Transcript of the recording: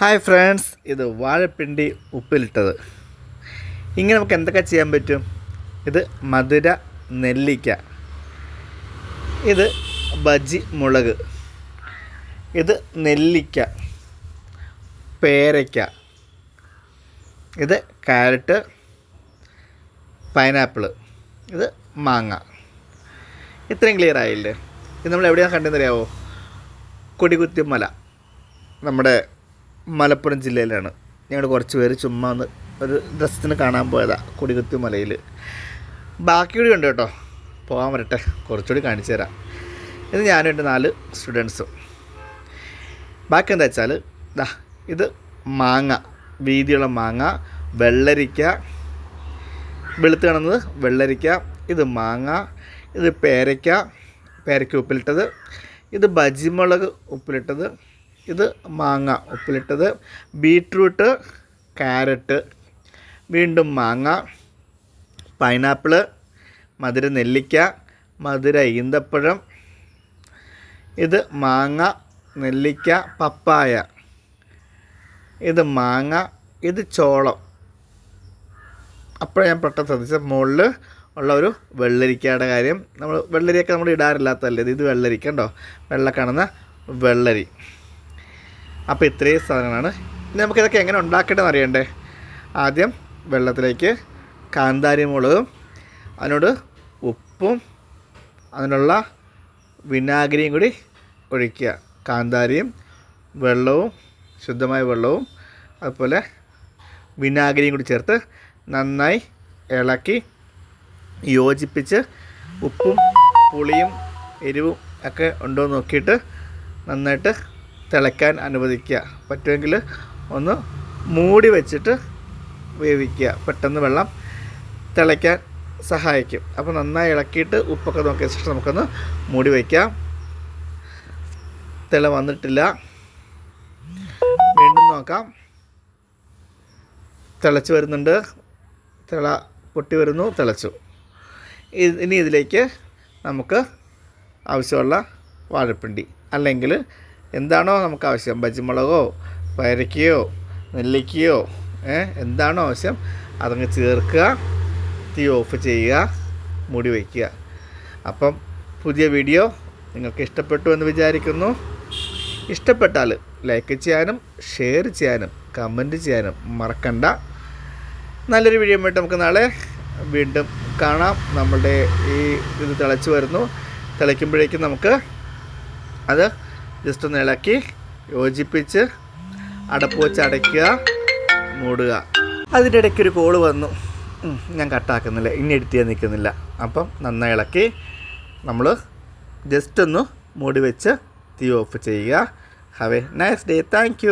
Hi friends ഇത് വാഴപ്പിണ്ടി ഉപ്പിലിട്ടത്. ഇങ്ങനെ നമുക്ക് എന്തൊക്കെ ചെയ്യാൻ പറ്റും? ഇത് മധുര നെല്ലിക്ക. ഇത് ബജി മുളക്. ഇത് നെല്ലിക്ക. പേരയ്ക്ക. ഇത് കാരറ്റ്. പൈനാപ്പിൾ ഇത് മാങ്ങ. ഇത്രയും ക്ലിയർ ആയില്ലേ? ഇത് നമ്മൾ എവിടെയാണ് കണ്ടെന്നറിയാവോ കൊടികുത്തിമല. നമ്മുടെ മലപ്പുറം ജില്ലയിലാണ്. ഞങ്ങൾ കുറച്ച് പേര് ചുമ്മാ ഒന്ന് ഒരു ഡ്രസ്സിന് കാണാൻ പോയതാ കൊടികുത്തി മലയിൽ ബാക്കിയൂടി ഉണ്ട് കേട്ടോ. പോകാൻ വരട്ടെ കുറച്ചുകൂടി കാണിച്ചു തരാം. ഇത് ഞാനും എന്റെ നാല് സ്റ്റുഡൻസും ബാക്കി എന്താ വെച്ചാൽ ദാ ഇത് മാങ്ങ വീതിയുള്ള മാങ്ങ വെള്ളരിക്ക വെളുത്ത് കാണുന്നത് വെള്ളരിക്ക ഇത് മാങ്ങ ഇത് പേരയ്ക്ക പേരയ്ക്ക ഉപ്പിലിട്ടത് ഇത് ബജിമുളക് ഉപ്പിലിട്ടത് ഇത് മാങ്ങ ഉപ്പിലിട്ടത്. ബീട്രൂട്ട് ക്യാരറ്റ് വീണ്ടും മാങ്ങ പൈനാപ്പിൾ മധുര നെല്ലിക്ക മധുര ഈന്തപ്പഴം. ഇത് മാങ്ങ നെല്ലിക്ക പപ്പായ. ഇത് മാങ്ങ ഇത് ചോളം. അപ്പോഴാണ് ഞാൻ പെട്ടെന്ന് ശ്രദ്ധിച്ചത്. മുകളിൽ ഉള്ള ഒരു വെള്ളരിക്കയുടെ കാര്യം. നമ്മൾ വെള്ളരിയൊക്കെ നമ്മൾ ഇടാറില്ലാത്തതല്ലേ? ഇത് വെള്ളരിക്ക ഉണ്ടോ വെള്ള വെള്ളരി. അപ്പോൾ ഇത്രയും സാധനങ്ങളാണ്. ഇനി നമുക്കിതൊക്കെ എങ്ങനെ ഉണ്ടാക്കേണ്ടതെന്ന് അറിയണ്ടേ? ആദ്യം വെള്ളത്തിലേക്ക് കാന്താരി മുളകും അതിനോട് ഉപ്പും അതിനുള്ള വിനാഗിരിയും കൂടി ഒഴിക്കുക. കാന്താരിയും വെള്ളവും ശുദ്ധമായ വെള്ളവും അതുപോലെ വിനാഗിരിയും കൂടി ചേർത്ത് നന്നായി ഇളക്കി യോജിപ്പിച്ച് ഉപ്പും പുളിയും എരിവും ഒക്കെ ഉണ്ടോ എന്ന് നോക്കിയിട്ട് നന്നായിട്ട് തിളയ്ക്കാൻ അനുവദിക്കുക. പറ്റുമെങ്കിൽ ഒന്ന് മൂടി വെച്ചിട്ട് വേവിക്കുക. പെട്ടെന്ന് വെള്ളം തിളയ്ക്കാൻ സഹായിക്കും. അപ്പോൾ നന്നായി ഇളക്കിയിട്ട് ഉപ്പൊക്കെ നോക്കിയ ശേഷം നമുക്കൊന്ന് മൂടി വയ്ക്കാം തിള വന്നിട്ടില്ല. വീണ്ടും നോക്കാം. തിളച്ച് വരുന്നുണ്ട്. തിള പൊട്ടി വരുന്നു തിളച്ചു. ഇനി ഇതിലേക്ക് നമുക്ക് ആവശ്യമുള്ള വാഴപ്പിണ്ടി അല്ലെങ്കിൽ എന്താണോ നമുക്ക് ആവശ്യം? പച്ചമുളകോ പയരയ്ക്കയോ നെല്ലിക്കയോ എന്താണോ ആവശ്യം? അതങ്ങ് ചേർക്കുക തീ ഓഫ് ചെയ്യുക മുടി വയ്ക്കുക. അപ്പം പുതിയ വീഡിയോ നിങ്ങൾക്ക് ഇഷ്ടപ്പെട്ടു എന്ന് വിചാരിക്കുന്നു. ഇഷ്ടപ്പെട്ടാൽ ലൈക്ക് ചെയ്യാനും ഷെയർ ചെയ്യാനും കമന്റ് ചെയ്യാനും മറക്കണ്ട. നല്ലൊരു വീഡിയോ വേണ്ടി നമുക്ക് നാളെ വീണ്ടും കാണാം. നമ്മളുടെ ഈ ഇത് തിളച്ച് വരുന്നു. തിളയ്ക്കുമ്പോഴേക്കും നമുക്ക് അത് ജസ്റ്റ് ഒന്ന് ഇളക്കി യോജിപ്പിച്ച് അടപ്പ് വെച്ച് അടയ്ക്കുക മൂടുക. അതിന്റെ ഇടയ്ക്ക് ഒരു കോൾ വന്നു. ഞാൻ കട്ടാക്കുന്നില്ല. ഇനി എഡിറ്റ് നിൽക്കുന്നില്ല. അപ്പം നന്നായി ഇളക്കി നമ്മൾ ജസ്റ്റ് ഒന്ന് മൂടി വെച്ച് തീ ഓഫ് ചെയ്യുക. Have a nice day thank